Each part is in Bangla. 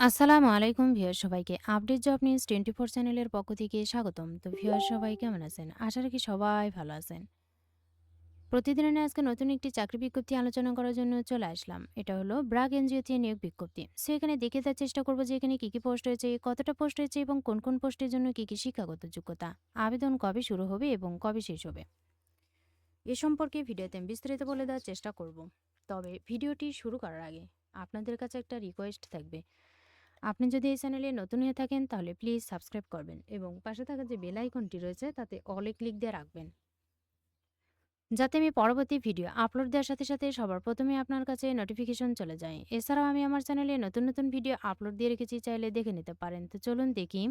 আসসালামু আলাইকুম ভিউয়ার সবাইকে। Update job news twenty four চ্যানেলের পক্ষ থেকে স্বাগতম। তো ভিউয়ার সবাই কেমন আছেন? আশা রাখি সবাই ভালো আছেন। প্রতিদিনের আজকে নতুন একটি চাকরি বিজ্ঞপ্তি আলোচনা করার জন্য চলে আসলাম। এটা হলো ব্রাক এনজিওতে নিয়োগ বিজ্ঞপ্তি। সো এখানে দেখে দেওয়ার চেষ্টা করব যে এখানে কী কী পোস্ট হয়েছে কতটা পোস্ট হয়েছে এবং কোন কোন পোস্টের জন্য কী কী শিক্ষাগত যোগ্যতা, আবেদন কবে শুরু হবে এবং কবে শেষ হবে। এ সম্পর্কে ভিডিওতে বিস্তারিত বলে দেওয়ার চেষ্টা করব। তবে ভিডিওটি শুরু করার আগে আপনাদের কাছে একটা রিকোয়েস্ট থাকবে। আপনি যদি এই চ্যানেলে নতুন হয়ে থাকেন, তাহলে প্লিজ সাবস্ক্রাইব করবেন এবং পাশে থাকা যে বেল আইকনটি রয়েছে, তাতে অলে ক্লিক দিয়ে রাখবেন। যাতে আমি পরবর্তী ভিডিও আপলোড দেওয়ার সাথে সাথে সবার প্রথমে আপনার কাছে নোটিফিকেশন চলে যায়। এছাড়াও আমি আমার চ্যানেলে নতুন নতুন ভিডিও আপলোড দিয়ে রেখেছি, চাইলে দেখে নিতে পারেন। তো চলুন দেখি।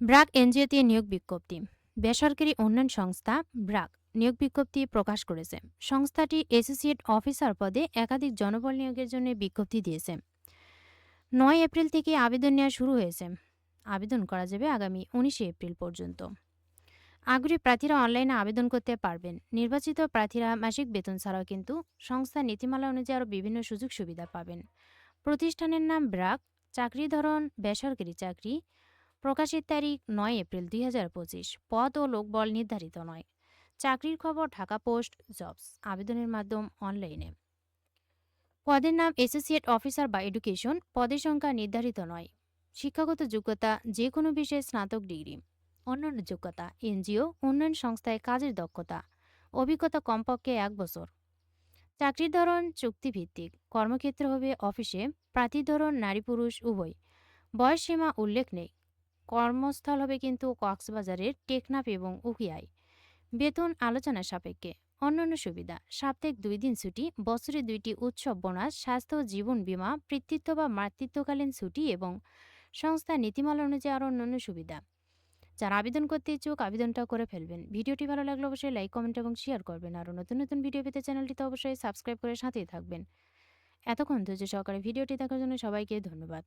ব্রাক এনজিওতে নিয়োগ বিজ্ঞপ্তি। বেসরকারি উন্নয়ন সংস্থা ব্রাক নিয়োগ বিজ্ঞপ্তি প্রকাশ করেছে। সংস্থাটি অ্যাসোসিয়েট অফিসার পদে একাধিক জনবল নিয়োগের জন্য বিজ্ঞপ্তি দিয়েছে। নয় এপ্রিল থেকে আবেদন নেওয়া শুরু হয়েছে। আবেদন করা যাবে আগামী উনিশে এপ্রিল পর্যন্ত। আগ্রহী প্রার্থীরা অনলাইনে আবেদন করতে পারবেন। নির্বাচিত প্রার্থীরা মাসিক বেতন ছাড়াও কিন্তু সংস্থার নীতিমালা অনুযায়ী আরও বিভিন্ন সুযোগ সুবিধা পাবেন। প্রতিষ্ঠানের নাম ব্রাক, চাকরি ধরন, বেসরকারি চাকরি, প্রকাশের তারিখ নয় এপ্রিল দুই হাজার পঁচিশ, পদ ও লোকবল নির্ধারিত নয়। চাকরির খবর, ঢাকা পোস্ট, জবস, আবেদনের মাধ্যম অনলাইনে। পদের নাম অ্যাসোসিয়েট অফিসার বা এডুকেশন পদের সংখ্যা নির্ধারিত নয়। শিক্ষাগত যোগ্যতা যে কোনো বিষয়ে স্নাতক ডিগ্রি। অন্যান্য যোগ্যতা, এনজিও, উন্নয়ন সংস্থায় কাজের দক্ষতা। অভিজ্ঞতা কমপক্ষে এক বছর। চাকরির ধরন চুক্তিভিত্তিক। কর্মক্ষেত্র হবে অফিসে প্রার্থীর ধরন নারী পুরুষ উভয়। বয়স সীমা উল্লেখ নেই। কর্মস্থল হবে কিন্তু কক্সবাজারের টেকনাফ এবং উকিয়ায় বেতন আলোচনা সাপেক্ষে। অন্যান্য সুবিধা। সাপ্তাহিক দুই দিন ছুটি, বছরে দুইটি উৎসব বোনাস, স্বাস্থ্য জীবন বীমা, পিতৃত্ব বা মাতৃত্বকালীন ছুটি এবং সংস্থা নীতিমালা অনুযায়ী আরও অন্যান্য সুবিধা। যারা আবেদন করতে ইচ্ছুক, আবেদনটা করে ফেলবেন। ভিডিওটি ভালো লাগলে অবশ্যই লাইক, কমেন্ট এবং শেয়ার করবেন। আরও নতুন নতুন ভিডিও পেতে চ্যানেলটিতে অবশ্যই সাবস্ক্রাইব করে সাথেই থাকবেন। এতক্ষণ ধৈর্য সহকারে ভিডিওটি দেখার জন্য সবাইকে ধন্যবাদ।